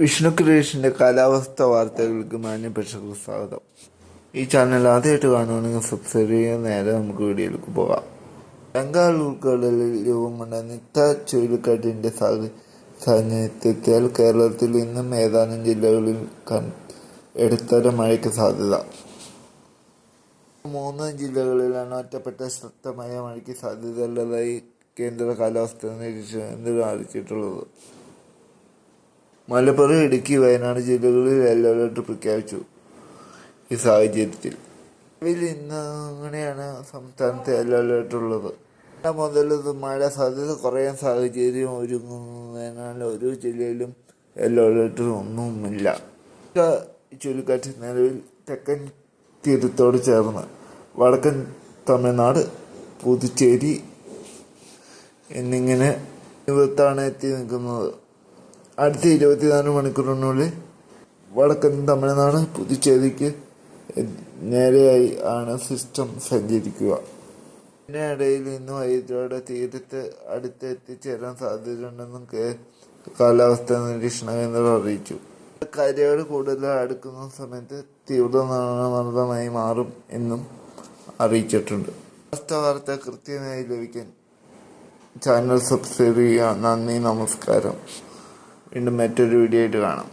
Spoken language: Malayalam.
വിഷ്ണു ക്രിയേഷന്റെ കാലാവസ്ഥ വാർത്തകൾക്ക് മാന്യ പ്രേക്ഷകർക്ക് സ്വാഗതം. ഈ ചാനൽ ആദ്യമായിട്ട് കാണുകയാണെങ്കിൽ സബ്സ്ക്രൈബ് ചെയ്യാൻ നേരെ നമുക്ക് വീഡിയോയിലേക്ക് പോകാം. ബംഗാൾ ഉൾക്കടലിൽ രൂപം കൊണ്ട നിത്ത ചുഴലിക്കാറ്റിന്റെ സാന്നിധ്യത്താൽ കേരളത്തിൽ ഇന്നും ഏതാനും ജില്ലകളിൽ എടുത്തര മഴയ്ക്ക് സാധ്യത. മൂന്ന് ജില്ലകളിലാണ് ഒറ്റപ്പെട്ട ശക്തമായ മഴയ്ക്ക് സാധ്യതയുള്ളതായി കേന്ദ്ര കാലാവസ്ഥാ നിരീക്ഷകർ അറിയിച്ചിട്ടുള്ളത്. മലപ്പുറം ഇടുക്കി വയനാട് ജില്ലകളിൽ യെല്ലോ അലർട്ട് പ്രഖ്യാപിച്ചു. ഈ സാഹചര്യത്തിൽ ഇന്ന് അങ്ങനെയാണ് സംസ്ഥാനത്ത് യെല്ലോ അലർട്ട് ഉള്ളത്. മുതൽ മഴ സാധ്യത കുറയാൻ സാഹചര്യം ഒരുങ്ങുന്നതിനാൽ ഒരു ജില്ലയിലും യെല്ലോ അലർട്ട് ഒന്നുമില്ല. ചുഴലിക്കാറ്റ് നിലവിൽ തെക്കൻ തീരത്തോട് ചേർന്ന് വടക്കൻ തമിഴ്നാട് പുതുച്ചേരി എന്നിങ്ങനെ തീരത്താണ് എത്തി നിൽക്കുന്നത്. അടുത്ത ഇരുപത്തിനാല് മണിക്കൂറിനുള്ളിൽ വടക്കൻ തമിഴ്നാട് പുതുച്ചേരിക്ക് നേരെയായി ആണ് സിസ്റ്റം സഞ്ചരിക്കുക. ഇതിനിടയിൽ ഇന്ന് വൈകിട്ടോടെ തീരത്ത് അടുത്ത് എത്തിച്ചേരാൻ സാധ്യതയുണ്ടെന്നും കാലാവസ്ഥാ നിരീക്ഷണ കേന്ദ്രം അറിയിച്ചു. കരയോട് കൂടുതൽ അടുക്കുന്ന സമയത്ത് തീവ്ര തീവ്രമർദ്ദമായി മാറും എന്നും അറിയിച്ചിട്ടുണ്ട്. കാലാവസ്ഥ വാർത്ത കൃത്യമായി ലഭിക്കാൻ ചാനൽ സബ്സ്ക്രൈബ് ചെയ്യുക. നന്ദി നമസ്കാരം. വീണ്ടും മറ്റൊരു വീഡിയോ ആയിട്ട് കാണാം.